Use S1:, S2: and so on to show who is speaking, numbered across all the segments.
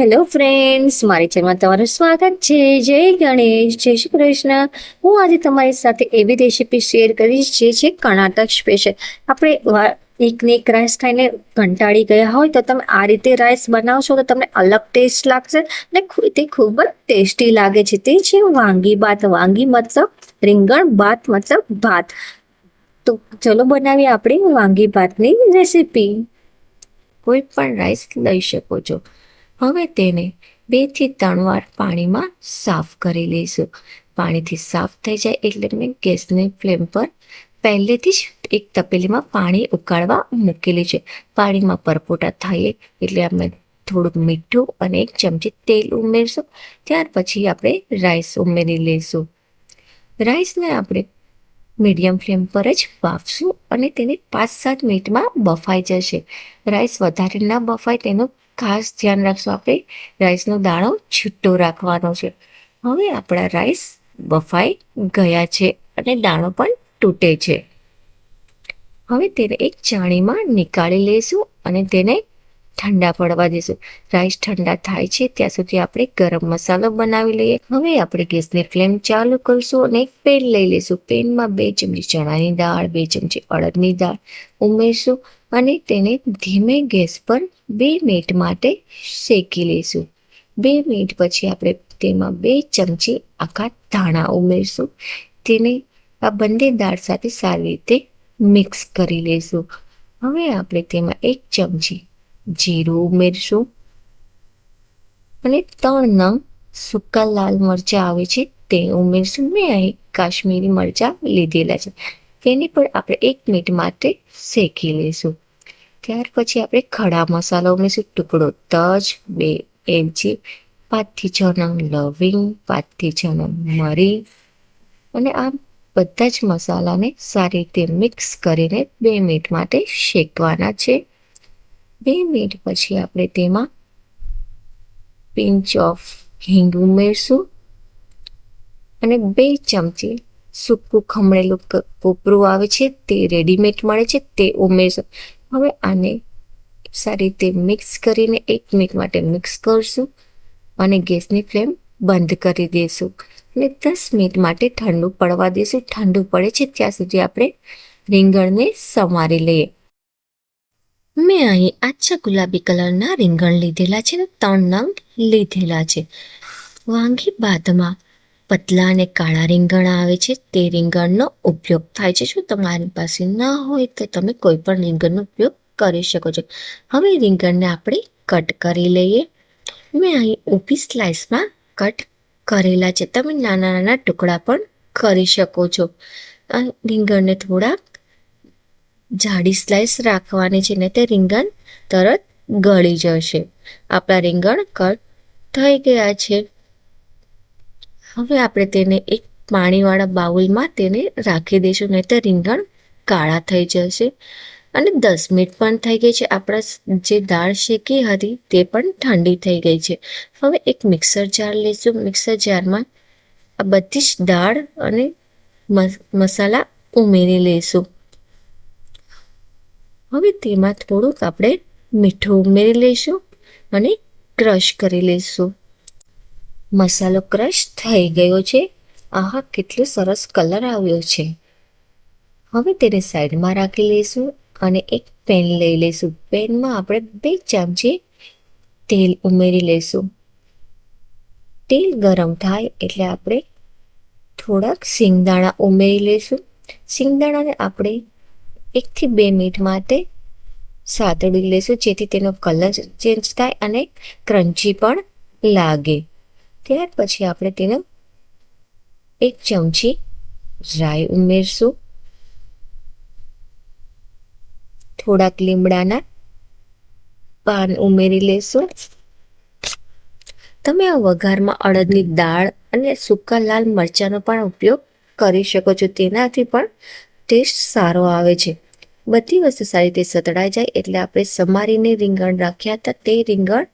S1: Hello friends મારી ચેનલમાં તમારું સ્વાગત છે. જય ગણેશ. જય શ્રી કૃષ્ણ. હું આજે તમારી સાથે એવી રેસીપી શેર કરીશ, જે છે કર્ણાટક સ્પેશિયલ આપણે એકને એક રાઈસ ખાઈને કંટાળી ગયા હોય તો તમે આ રીતે રાઈસ બનાવશો તો તમને અલગ ટેસ્ટ લાગશે અને તે ખૂબ જ ટેસ્ટી લાગે છે. તે છે વાંગી ભાત. વાંગી મતલબ રીંગણ ભાત, મતલબ ભાત. તો ચલો બનાવીએ આપણી વાંગી ભાતની રેસીપી કોઈ પણ રાઈસ લઈ શકો છો. હવે તેને બેથી ત્રણ વાર પાણીમાં સાફ કરી લઈશું. પાણીથી સાફ થઈ જાય એટલે મેં ગેસની ફ્લેમ પર પહેલેથી જ એક તપેલીમાં પાણી ઉકાળવા મૂકેલી છે પાણીમાં પરપોટા થાય એટલે આપણે થોડુંક મીઠું અને એક ચમચી તેલ ઉમેરશું. ત્યાર પછી આપણે રાઈસ ઉમેરી લઈશું. રાઈસને આપણે મીડિયમ ફ્લેમ પર જ બાફશું અને તેને પાંચ સાત મિનિટમાં બફાઈ જશે. રાઈસ વધારે ના બફાય તેનું ખાસ ધ્યાન રાખશું આપણે રાઈસનો દાણો છૂટો રાખવાનો છે. હવે આપણા રાઈસ બફાઈ ગયા છે અને દાણો પણ તૂટે છે. હવે તેને એક ચાણીમાં નીકાળી લઈશું અને તેને ઠંડા પડવા દઈશું રાઈસ ઠંડા થાય છે, ત્યાં સુધી આપણે ગરમ મસાલો બનાવી લઈએ. હવે આપણે ગેસની ફ્લેમ ચાલુ કરીશું અને એક પેન લઈ લઈશું. પેનમાં બે ચમચી ચણાની દાળ, બે ચમચી અડદની દાળ ઉમેરશું અને તેને ધીમે ગેસ પર બે મિનિટ માટે શેકી લઈશું. બે મિનિટ પછી આપણે તેમાં બે ચમચી આખા ધાણા ઉમેરશું. તેને આ બંને દાળ સાથે સારી રીતે મિક્સ કરી લઈશું. હવે આપણે તેમાં એક ચમચી જીરું ઉમેરશું અને ત્રણ નંગ સૂકા લાલ મરચાં આવે છે. તે ઉમેરશું મેં અહીં કાશ્મીરી મરચાં લીધેલા છે. તેને પણ આપણે એક મિનિટ માટે શેકી લઈશું. ત્યાર પછી આપણે ખડા મસાલો ઉમેરશું. ટુકડો તજ, બે એલચી પાંચથી છ નંગ લવિંગ, પાંચથી છ નંગ મરી અને આ બધા જ મસાલાને સારી રીતે મિક્સ કરીને બે મિનિટ માટે શેકવાના છે. બે મિનિટ પછી આપણે તેમાં પિંચ ઓફ હિંગ ઉમેરશું અને બે ચમચી સૂકું ખમણેલું કોપરું આવે છે, તે રેડીમેડ મળે છે, તે ઉમેરશું. હવે આને સારી રીતે મિક્સ કરીને એક મિનિટ માટે મિક્સ કરશું અને ગેસની ફ્લેમ બંધ કરી દઈશું અને દસ મિનિટ માટે ઠંડુ પડવા દઈશું ઠંડુ પડે છે, ત્યાં સુધી આપણે રીંગણને સમારી લઈએ. મેં અહીં આછા ગુલાબી કલરના રીંગણ લીધેલા છે ને ત્રણ નંગ લીધેલા છે. વાંગી બાદમાં પતલા અને કાળા રીંગણ આવે છે. તે રીંગણનો ઉપયોગ થાય છે. જો તમારી પાસે ના હોય તો તમે કોઈ પણ રીંગણનો ઉપયોગ કરી શકો છો. હવે રીંગણને આપણે કટ કરી લઈએ. મેં અહીં ઊભી સ્લાઇસમાં કટ કરેલા છે. તમે નાના નાના ટુકડા પણ કરી શકો છો. રીંગણને થોડાક જાડી સ્લાઇસ રાખવાની છે ને તે રીંગણ તરત ગળી જશે. આપણા રીંગણ કટ થઈ ગયા છે. હવે આપણે તેને એક પાણીવાળા બાઉલમાં તેને રાખી દઈશું નહીં તો રીંગણ કાળા થઈ જશે. અને દસ મિનિટ પણ થઈ ગઈ છે. આપણા જે દાળ શેકી હતી તે પણ ઠંડી થઈ ગઈ છે. હવે એક મિક્સર જાર લઈશું. મિક્સર જારમાં આ બધી જ દાળ અને મસ- મસાલા ઉમેરી લઈશું. હવે તેમાં થોડુંક આપણે મીઠું ઉમેરી લઈશું અને ક્રશ કરી લઈશું. મસાલો ક્રશ થઈ ગયો છે. આહા, કેટલો સરસ કલર આવ્યો છે. હવે તેને સાઈડમાં રાખી લઈશું અને એક પેન લઈ લઈશું. પેનમાં આપણે બે ચમચી તેલ ઉમેરી લઈશું. તેલ ગરમ થાય એટલે આપણે થોડાક સિંગદાણા ઉમેરી લઈશું. સિંગદાણાને આપણે એકથી બે મિનિટ માટે સાતડી લેશું, જેથી તેનો કલર ચેન્જ થાય અને ક્રન્ચી પણ લાગે. ત્યાર પછી આપણે તેનો એક ચમચી રાઈ ઉમેરશું. થોડાક લીમડાના પાન ઉમેરી લેશું. તમે આ વઘારમાં અડદની દાળ અને સૂકા લાલ મરચાંનો પણ ઉપયોગ કરી શકો છો. તેનાથી પણ ટેસ્ટ સારો આવે છે. બધી વસ્તુ સારી રીતે સતળાઈ જાય એટલે આપણે સમારીને રીંગણ રાખ્યા હતા તે રીંગણ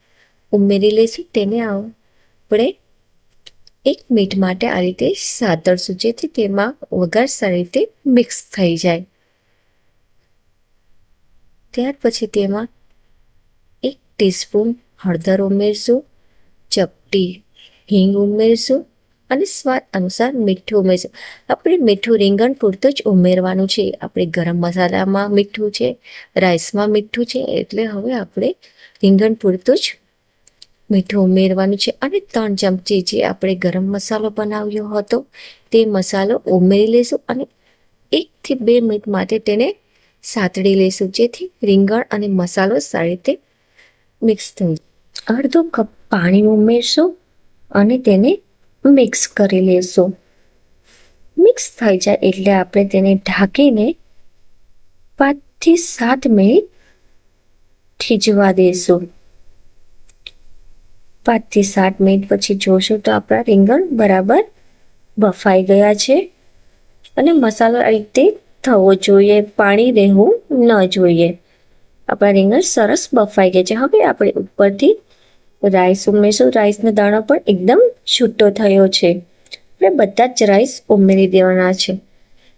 S1: ઉમેરી લઈશું. તેને આપણે એક મિનિટ માટે આ રીતે સાતળશું જેથી તેમાં વઘાર સારી રીતે મિક્સ થઈ જાય. ત્યાર પછી તેમાં એક ટીસ્પૂન હળદર ઉમેરશું, ચપટી હિંગ ઉમેરશું અને સ્વાદ અનુસાર મીઠું ઉમેરશું. આપણે મીઠું રીંગણ પૂરતું જ ઉમેરવાનું છે. આપણે ગરમ મસાલામાં મીઠું છે, રાઈસમાં મીઠું છે, એટલે હવે આપણે રીંગણ પૂરતું જ મીઠું ઉમેરવાનું છે. અને ત્રણ ચમચી જે આપણે ગરમ મસાલો બનાવ્યો હતો, તે મસાલો ઉમેરી લઈશું અને એકથી બે મિનિટ માટે તેને સાતડી લઈશું જેથી રીંગણ અને મસાલો સારી રીતે મિક્સ થઈ અડધો કપ પાણી ઉમેરશું અને તેને મિક્સ કરી લેશું. મિક્સ થઈ જાય એટલે આપણે તેને ઢાંકીને પાંચથી સાત મિનિટ થીજવા દેશું. પાંચથી સાત મિનિટ પછી જોશું તો આપણા રીંગણ બરાબર બફાઈ ગયા છે અને મસાલો આ રીતે થવો જોઈએ, પાણી રહેવું ન જોઈએ. આપણા રીંગણ સરસ બફાઈ ગયા છે. હવે આપણે ઉપરથી રાઈસ ઉમેરશું. રાઈસનો દાણો પણ એકદમ છૂટો થયો છે. આપણે બધા જ રાઈસ ઉમેરી દેવાના છે.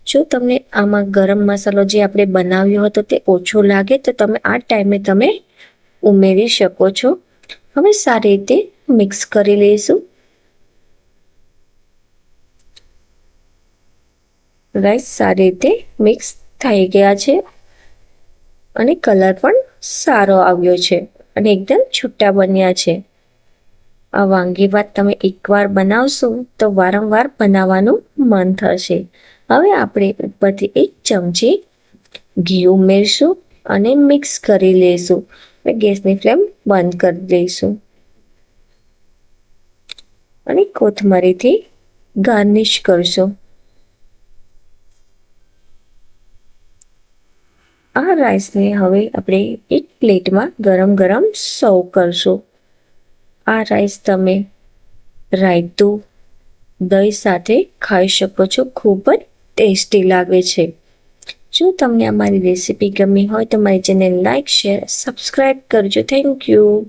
S1: જો તમને આમાં ગરમ મસાલો જે આપણે બનાવ્યો હતો તે ઓછો લાગે, તો તમે આ ટાઈમે તમે ઉમેરી શકો છો. હવે સારી રીતે મિક્સ કરી લઈશું. રાઈસ સારી રીતે મિક્સ થઈ ગયા છે. અને કલર પણ સારો આવ્યો છે. અને એકદમ છૂટા બન્યા છે. આ વાંગી ભાત તમે એકવાર બનાવશો તો વારંવાર બનાવવાનું મન થશે. હવે આપણે ઉપરથી એક ચમચી ઘી ઉમેરશું અને મિક્સ કરી લઈશું. ગેસની ફ્લેમ બંધ કરી દઈશું. અને કોથમરીથી ગાર્નિશ કરશું. આ રાઈસને હવે આપણે એક પ્લેટમાં ગરમ ગરમ સર્વ કરશું. આ રાઈસ તમે રાયતું, દહીં સાથે ખાઈ શકો છો. ખૂબ જ ટેસ્ટી લાગે છે. જો તમને અમારી રેસીપી ગમી હોય તો મારી ચેનલ લાઈક, શેર સબસ્ક્રાઈબ કરજો. Thank you.